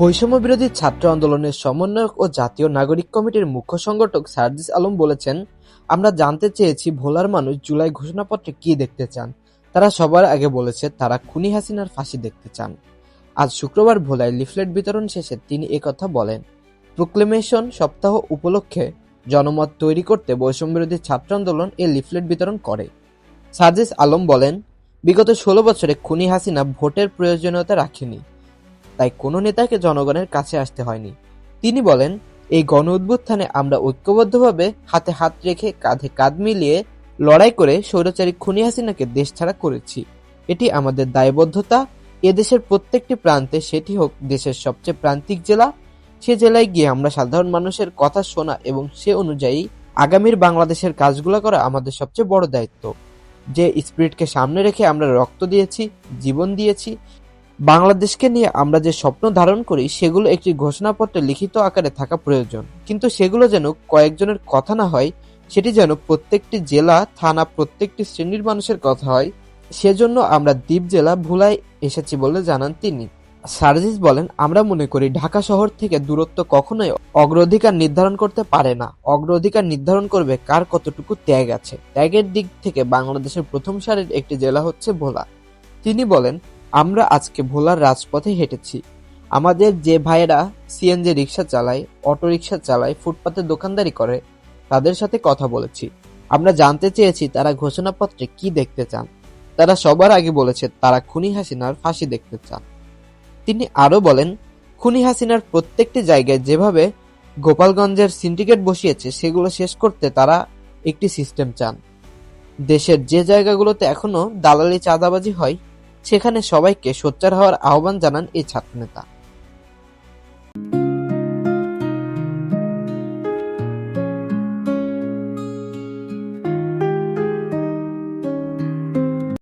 বৈষম্যবিরোধী ছাত্র আন্দোলনের সমন্বয়ক ও জাতীয় নাগরিক কমিটির মুখ্য সংগঠক সার্জিস আলম বলেছেন, আমরা জানতে চেয়েছি ভোলার মানুষ জুলাই ঘোষণাপত্রে কি দেখতে চান। তারা সবার আগে বলেছে তারা খুনি হাসিনার ফাঁসি দেখতে চান। আজ শুক্রবার ভোলায় লিফলেট বিতরণ শেষে তিনি একথা বলেন। প্রোক্লেমেশন সপ্তাহ উপলক্ষে জনমত তৈরি করতে বৈষম্যবিরোধী ছাত্র আন্দোলন এ লিফলেট বিতরণ করে। সার্জিস আলম বলেন, বিগত ষোলো বছরে খুনি হাসিনা ভোটের প্রয়োজনীয়তা রাখেনি। তাই কোনো নেতাকে জনগণের কাছে আসতে হয়নি। তিনি বলেন, এই গণঅভ্যুত্থানে আমরা ঐক্যবদ্ধভাবে হাতে হাত রেখে কাঁধে কাঁধ মিলিয়ে লড়াই করে স্বৈরাচারী খুনি হাসিনাকে দেশ ছাড়া করেছি। এটি আমাদের দায়বদ্ধতা এদেশের প্রত্যেকটি প্রান্তে সেটি হোক দেশের সবচেয়ে প্রান্তিক জেলা, সে জেলায় গিয়ে আমরা সাধারণ মানুষের কথা শোনা এবং সে অনুযায়ী আগামীর বাংলাদেশের কাজগুলো করা আমাদের সবচেয়ে বড় দায়িত্ব। যে স্পিরিটকে সামনে রেখে আমরা রক্ত দিয়েছি, জীবন দিয়েছি, বাংলাদেশকে নিয়ে আমরা যে স্বপ্ন ধারণ করি সেগুলো একটি ঘোষণাপত্রে লিখিত আকারে থাকা প্রয়োজন। কিন্তু সেগুলো যেন কয়েকজনের কথা না হয়, সেটি যেন প্রত্যেকটি জেলা, থানা, প্রত্যেকটি শ্রেণির মানুষের কথা হয়, সেজন্য আমরা দ্বীপ জেলা ভোলায় এসেছি বলে জানান তিনি। সার্জিস বলেন, আমরা মনে করি ঢাকা শহর থেকে দূরত্ব কখনোই অগ্রাধিকার নির্ধারণ করতে পারে না। অগ্রাধিকার নির্ধারণ করবে কার কতটুকু ত্যাগ আছে। ত্যাগের দিক থেকে বাংলাদেশের প্রথম সারির একটি জেলা হচ্ছে ভোলা। তিনি বলেন, আমরা আজকে ভোলার রাজপথে হেঁটেছি। আমাদের যে ভাইয়েরা সিএনজি রিক্সা চালায়, অটোরিকশা চালায়, ফুটপাতে দোকানদারি করে, তাদের সাথে কথা বলেছি। আমরা জানতে চেয়েছি তারা ঘোষণাপত্রে কি দেখতে চান। তারা সবার আগে বলেছে তারা খুনি হাসিনার ফাঁসি দেখতে চান। তিনি আরও বলেন, খুনি হাসিনার প্রত্যেকটি জায়গায় যেভাবে গোপালগঞ্জের সিন্ডিকেট বসিয়েছে সেগুলো শেষ করতে তারা একটি সিস্টেম চান। দেশের যে জায়গাগুলোতে এখনও দালালি চাঁদাবাজি হয়, সেখানে সবাইকে সোচ্চার হওয়ার আহ্বান জানান এই ছাত্রনেতা।